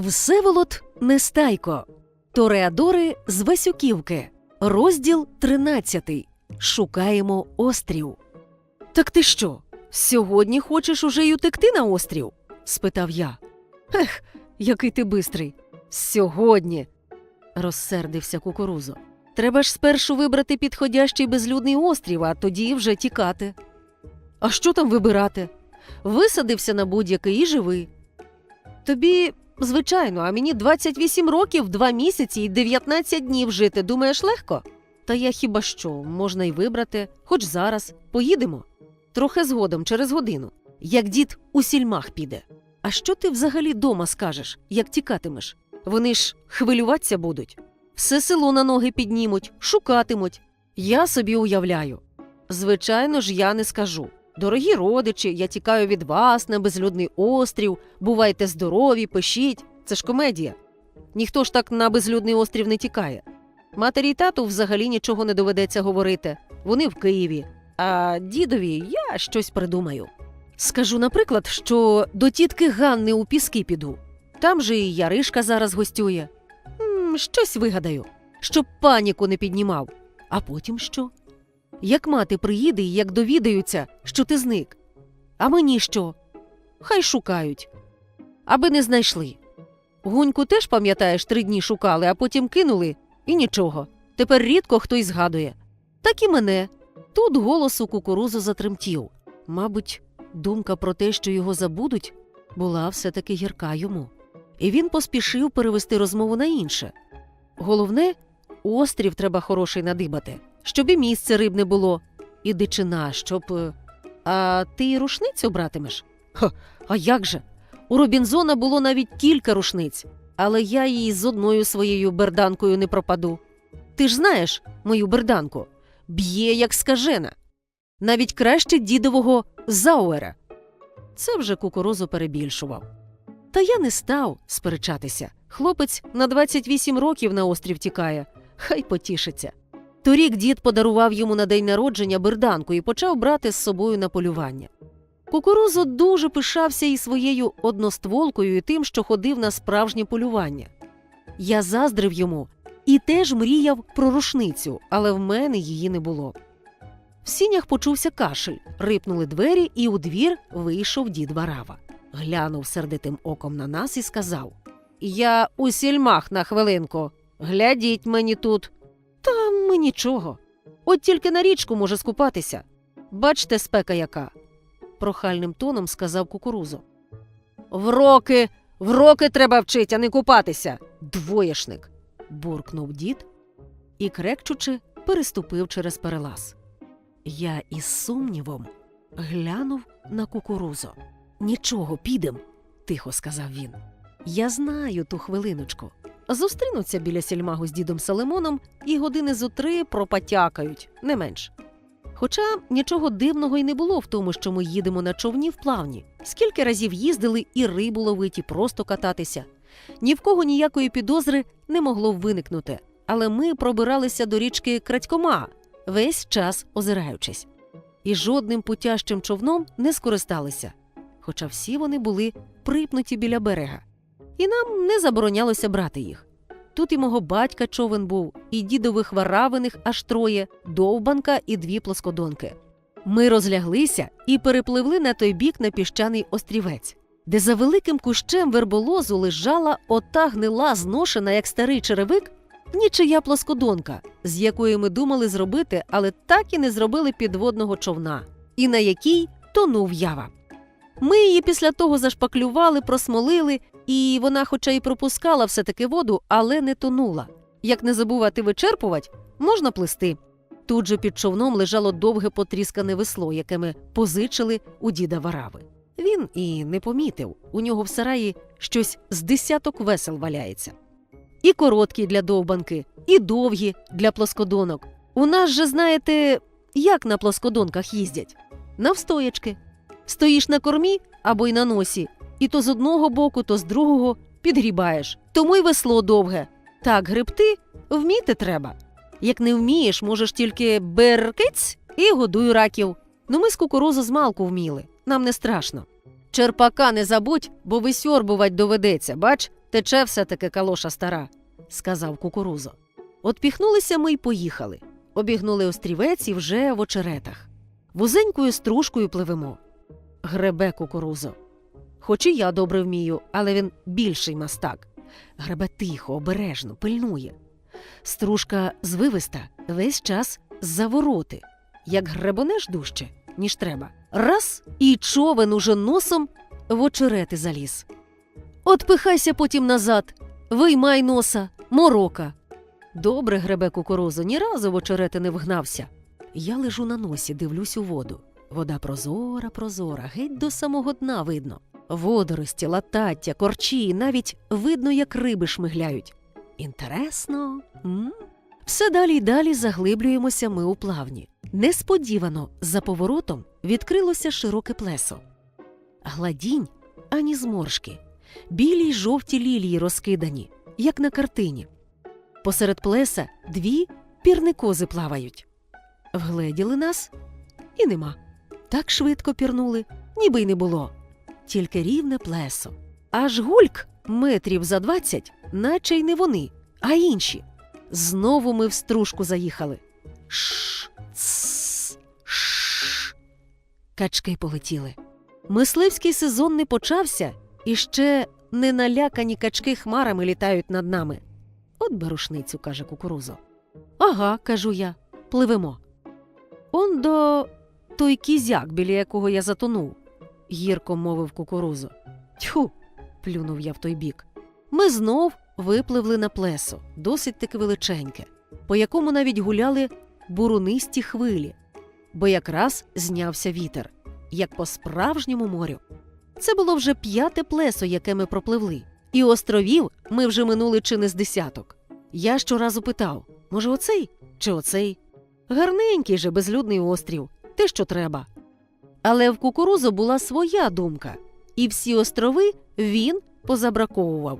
Всеволод Нестайко. Тореадори з Васюківки. Розділ 13. Шукаємо острів. Так ти що? Сьогодні хочеш уже й утекти на острів? спитав я. Ех, який ти бистрий. Сьогодні. розсердився кукурузо. Треба ж спершу вибрати підходящий безлюдний острів, а тоді вже тікати. А що там вибирати? Висадився на будь-який і живи. Тобі, звичайно, а мені 28 років, 2 місяці і 19 днів жити. Думаєш, легко? Та я хіба що, можна й вибрати, хоч зараз. Поїдемо. Трохи згодом, через годину. Як дід у сільмах піде. А що ти взагалі дома скажеш, як тікатимеш? Вони ж хвилюватися будуть. Все село на ноги піднімуть, шукатимуть. Я собі уявляю. Звичайно ж, я не скажу. Дорогі родичі, я тікаю від вас на безлюдний острів, бувайте здорові, пишіть. Це ж комедія. Ніхто ж так на безлюдний острів не тікає. Матері й тату взагалі нічого не доведеться говорити. Вони в Києві. А дідові я щось придумаю. Скажу, наприклад, що до тітки Ганни у піски піду. Там же і Яришка зараз гостює. М, щось вигадаю, щоб паніку не піднімав. А потім що? Як мати приїде і як довідаються, що ти зник. А мені що? Хай шукають. Аби не знайшли. Гуньку теж, пам'ятаєш, три дні шукали, а потім кинули і нічого. Тепер рідко хтось згадує. Так і мене. Тут голос у кукурузу затремтів. Мабуть, думка про те, що його забудуть, була все-таки гірка йому. І він поспішив перевести розмову на інше. Головне, острів треба хороший надибати, щоб і місце рибне було, і дичина, щоб. е, А ти і рушницю братимеш? Ха, а як же? У Робінзона було навіть кілька рушниць, але я її з одною своєю берданкою не пропаду. Ти ж знаєш мою берданку? Б'є, як скажена. Навіть краще дідового Зауера. Це вже кукурузу перебільшував. Та я не став сперечатися. Хлопець на 28 років на острів тікає, хай потішиться. Торік дід подарував йому на день народження берданку і почав брати з собою на полювання. Кукурузо дуже пишався і своєю одностволкою, і тим, що ходив на справжнє полювання. Я заздрив йому і теж мріяв про рушницю, але в мене її не було. В сінях почувся кашель, рипнули двері, і у двір вийшов дід Варава. Глянув сердитим оком на нас і сказав: Я у сільмах на хвилинку. Глядіть мені тут. Та ми нічого. От тільки на річку може скупатися. Бачте, спека яка. прохальним тоном сказав кукурузо. В роки, в треба вчить, а не купатися. Двоєшник. буркнув дід і, крекчучи, переступив через перелаз. Я із сумнівом глянув на кукурузо. Нічого, підем, тихо сказав він. Я знаю ту хвилиночку. Зустрінуться біля сільмагу з дідом Салимоном і години зо три пропатякають, не менш. Хоча нічого дивного й не було в тому, що ми їдемо на човні в плавні. Скільки разів їздили і рибу ловить, і просто кататися. Ні в кого ніякої підозри не могло виникнути, але ми пробиралися до річки Крадькома, весь час озираючись. І жодним путящим човном не скористалися, хоча всі вони були припнуті біля берега. І нам не заборонялося брати їх. Тут і мого батька човен був, і дідових варавиних аж троє, довбанка і дві плоскодонки. Ми розляглися і перепливли на той бік на піщаний острівець, де за великим кущем верболозу лежала ота гнила, зношена, як старий черевик, нічия плоскодонка, з якої ми думали зробити, але так і не зробили підводного човна, і на якій тонув ява. Ми її після того зашпаклювали, просмолили, і вона, хоча й пропускала все-таки воду, але не тонула. Як не забувати вичерпувати, можна плисти. Тут же під човном лежало довге потріскане весло, яке ми позичили у діда Варави. Він і не помітив, у нього в сараї щось з десяток весел валяється. І короткі для довбанки, і довгі для плоскодонок. У нас же, знаєте, як на плоскодонках їздять? Навстоячки. Стоїш на кормі або й на носі, і то з одного боку, то з другого підгрібаєш. Тому й весло довге. Так гребти вміти треба. Як не вмієш, можеш тільки беркиць і годуй раків. Ну ми з кукурузу з малку вміли, нам не страшно. Черпака не забудь, бо висьорбувать доведеться, бач, Тече все-таки калоша стара, сказав кукурузо. Отпіхнулися ми й поїхали. Обігнули острівець і вже в очеретах. Вузенькою стружкою пливемо. Гребе кукурузо. Хоч і я добре вмію, але він більший мастак. Гребе тихо, обережно, пильнує. Стружка звивиста весь час за вороти, як гребонеш дужче, ніж треба. Раз і човен уже носом в очерети заліз. Отпихайся потім назад, виймай носа, морока. Добре гребе кукурузу, ні разу в очерети не вгнався. Я лежу на носі, дивлюсь у воду. Вода прозора, прозора, геть до самого дна видно. Водорості, латаття, корчі, навіть видно, як риби шмигляють. Інтересно. М? Все далі й далі заглиблюємося ми у плавні. Несподівано за поворотом відкрилося широке плесо. Гладінь ані зморшки, білі й жовті лілії розкидані, як на картині. Посеред плеса дві пірникози плавають. Вгледіли нас і нема. Так швидко пірнули, ніби й не було. Тільки рівне плесо. Аж гульк метрів за двадцять, наче й не вони, а інші. Знову ми в стружку заїхали. Ш, ц, ш. Качки полетіли. Мисливський сезон не почався, і ще не налякані качки хмарами літають над нами. От берушницю, каже кукурузо. Ага, кажу я, пливемо. Он до той кізяк, біля якого я затонув, гірко мовив кукурузо. Тьху. плюнув я в той бік. Ми знов випливли на плесо, досить таки величеньке, по якому навіть гуляли бурунисті хвилі, бо якраз знявся вітер, як по справжньому морю. Це було вже п'яте плесо, яке ми пропливли, і островів ми вже минули чи не з десяток. Я щоразу питав: може, оцей чи оцей? Гарненький же безлюдний острів, те, що треба. Але в кукурузу була своя думка, і всі острови він позабраковував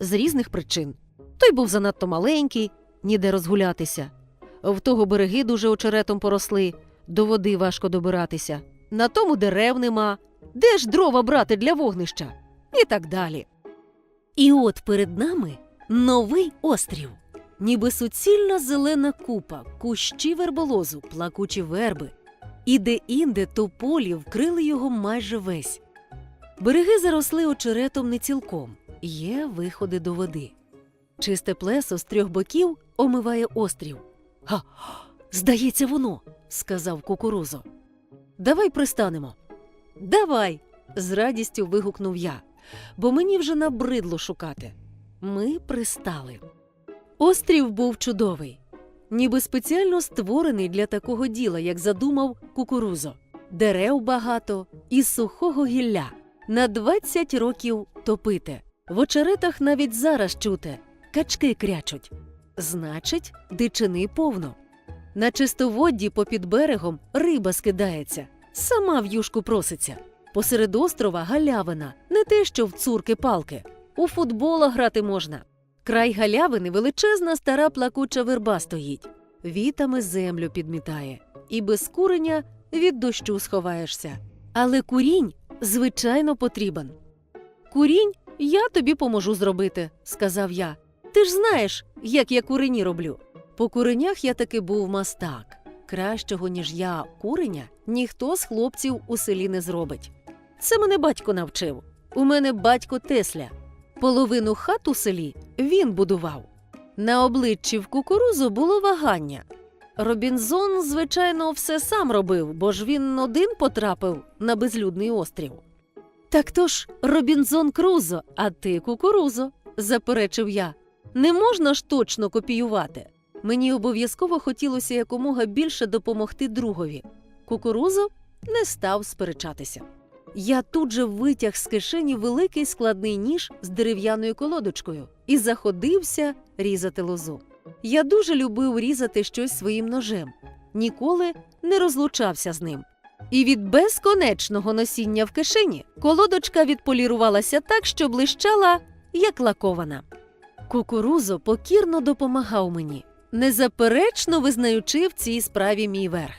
з різних причин. Той був занадто маленький, ніде розгулятися. В того береги дуже очеретом поросли, до води важко добиратися. На тому дерев нема. Де ж дрова брати для вогнища? І так далі. І от перед нами новий острів. Ніби суцільна зелена купа, кущі верболозу, плакучі верби. І де-інде тополі вкрили його майже весь. Береги заросли очеретом не цілком, є виходи до води. Чисте плесо з трьох боків омиває острів. Га, здається, воно, сказав кукурузо. Давай пристанемо. Давай. з радістю вигукнув я, бо мені вже набридло шукати. Ми пристали. Острів був чудовий, ніби спеціально створений для такого діла, як задумав кукурузо. Дерев багато і сухого гілля. На 20 років топите. В очеретах навіть зараз чуте, качки крячуть. Значить, дичини повно. На чистоводді попід берегом риба скидається, сама в юшку проситься. Посеред острова галявина, не те, що в цурки-палки. У футбола грати можна. Край галявини величезна стара плакуча верба стоїть, вітами землю підмітає, і без куреня від дощу сховаєшся. Але курінь, звичайно, потрібен. Курінь я тобі поможу зробити, сказав я. Ти ж знаєш, як я курені роблю. По куренях я таки був мастак. Кращого, ніж я, куреня, ніхто з хлопців у селі не зробить. Це мене батько навчив. У мене батько Тесля. Половину хат у селі він будував. На обличчі в кукурузу було вагання. Робінзон, звичайно, все сам робив, бо ж він один потрапив на безлюдний острів. Так то ж Робінзон Крузо, а ти кукурузо, заперечив я. Не можна ж точно копіювати. Мені обов'язково хотілося якомога більше допомогти другові. Кукурузо не став сперечатися. Я тут же витяг з кишені великий складний ніж з дерев'яною колодочкою і заходився різати лозу. Я дуже любив різати щось своїм ножем, ніколи не розлучався з ним. І від безконечного носіння в кишені колодочка відполірувалася так, що блищала, як лакована. Кукурузо покірно допомагав мені, незаперечно визнаючи в цій справі мій верх.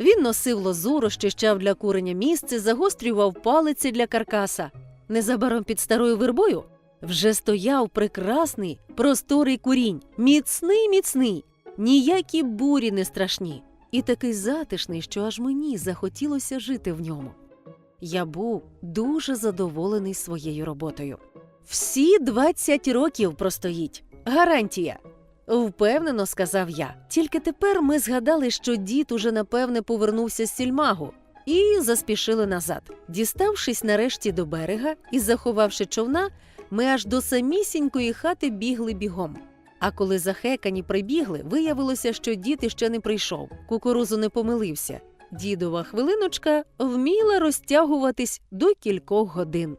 Він носив лозу, розчищав для курення місце, загострював палиці для каркаса. Незабаром під старою вербою вже стояв прекрасний просторий курінь, міцний, міцний, ніякі бурі не страшні, і такий затишний, що аж мені захотілося жити в ньому. Я був дуже задоволений своєю роботою. Всі 20 років простоїть. Гарантія. Впевнено, сказав я. Тільки тепер ми згадали, що дід уже напевне повернувся з сільмагу, і заспішили назад. Діставшись нарешті до берега і заховавши човна, ми аж до самісінької хати бігли бігом. А коли захекані прибігли, виявилося, що дід іще не прийшов. Кукурузу не помилився. Дідова хвилиночка вміла розтягуватись до кількох годин.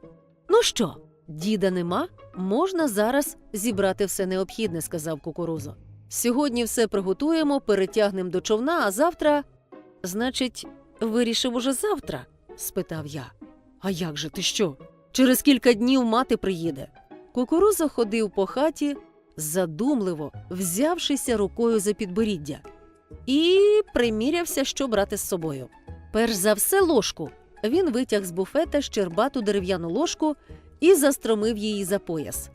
Ну що, діда нема? Можна зараз зібрати все необхідне, сказав кукурузо. Сьогодні все приготуємо, перетягнемо до човна, а завтра. Значить, вирішив уже завтра? спитав я. А як же ти що? Через кілька днів мати приїде. Кукурузо ходив по хаті, задумливо взявшися рукою за підборіддя, і примірявся, що брати з собою. Перш за все ложку. Він витяг з буфета щербату дерев'яну ложку і застромив її за пояс.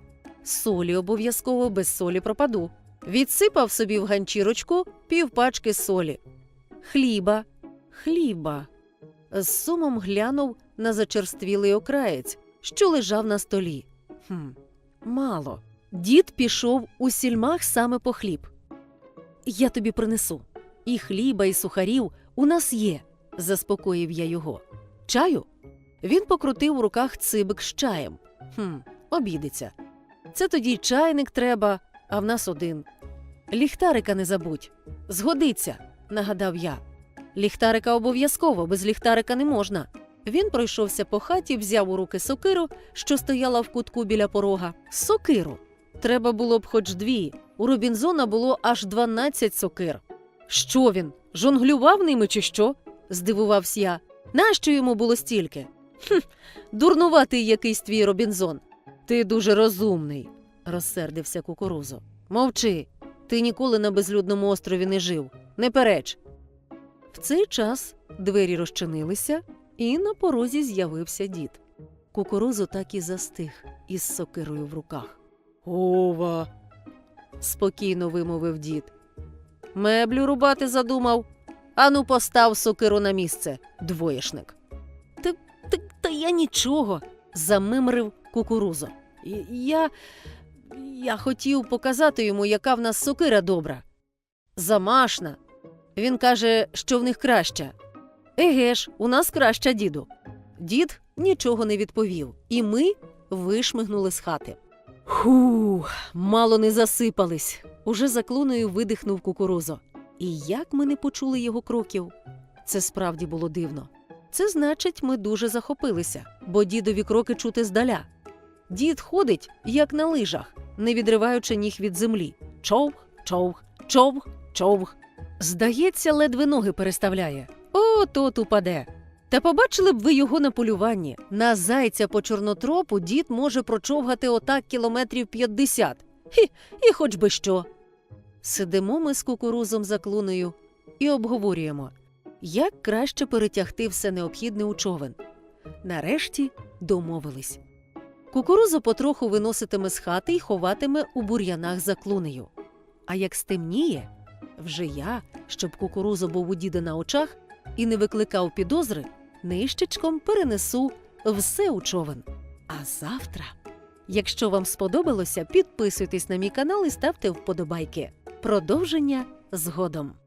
Солі обов'язково без солі пропаду. Відсипав собі в ганчірочку півпачки солі. Хліба, хліба. З сумом глянув на зачерствілий окраєць, що лежав на столі. Хм, мало. Дід пішов у сільмах саме по хліб. Я тобі принесу. І хліба, і сухарів у нас є, заспокоїв я його. Чаю? Він покрутив у руках цибик з чаєм. Хм, обідеться. Це тоді чайник треба, а в нас один. Ліхтарика не забудь. Згодиться, нагадав я. Ліхтарика обов'язково, без ліхтарика не можна. Він пройшовся по хаті, взяв у руки сокиру, що стояла в кутку біля порога. Сокиру. Треба було б хоч дві. У Робінзона було аж 12 сокир. Що він? Жонглював ними чи що? здивувався я. Нащо йому було стільки? Хм, дурнуватий якийсь твій Робінзон. Ти дуже розумний, розсердився кукурузо. Мовчи, ти ніколи на безлюдному острові не жив. Не переч. В цей час двері розчинилися, і на порозі з'явився дід. Кукурузо так і застиг із сокирою в руках. Ова. спокійно вимовив дід. Меблю рубати задумав. Ану, постав сокиру на місце, двоєшник. Та, я нічого, замимрив кукурузо. Я. Я хотів показати йому, яка в нас сокира добра. Замашна. Він каже, що в них краща. Еге ж, у нас краща, діду. Дід нічого не відповів, і ми вишмигнули з хати. Ху, мало не засипались. Уже за клуною видихнув кукурузо. І як ми не почули його кроків? Це справді було дивно. Це значить, ми дуже захопилися, бо дідові кроки чути здаля. Дід ходить, як на лижах, не відриваючи ніг від землі. Човх, човх, човх, човх. Здається, ледве ноги переставляє. О, тот упаде. Та побачили б ви його на полюванні. На зайця по чорнотропу дід може прочовгати отак кілометрів 50. Хі, і хоч би що. Сидимо ми з кукурузом за клунею і обговорюємо, як краще перетягти все необхідне у човен. Нарешті домовились. Кукурузу потроху виноситиме з хати й ховатиме у бур'янах за клунею. А як стемніє, вже я, щоб кукурузо був у діда на очах і не викликав підозри, нищечком перенесу все у човен. А завтра. Якщо вам сподобалося, підписуйтесь на мій канал і ставте вподобайки. Продовження згодом.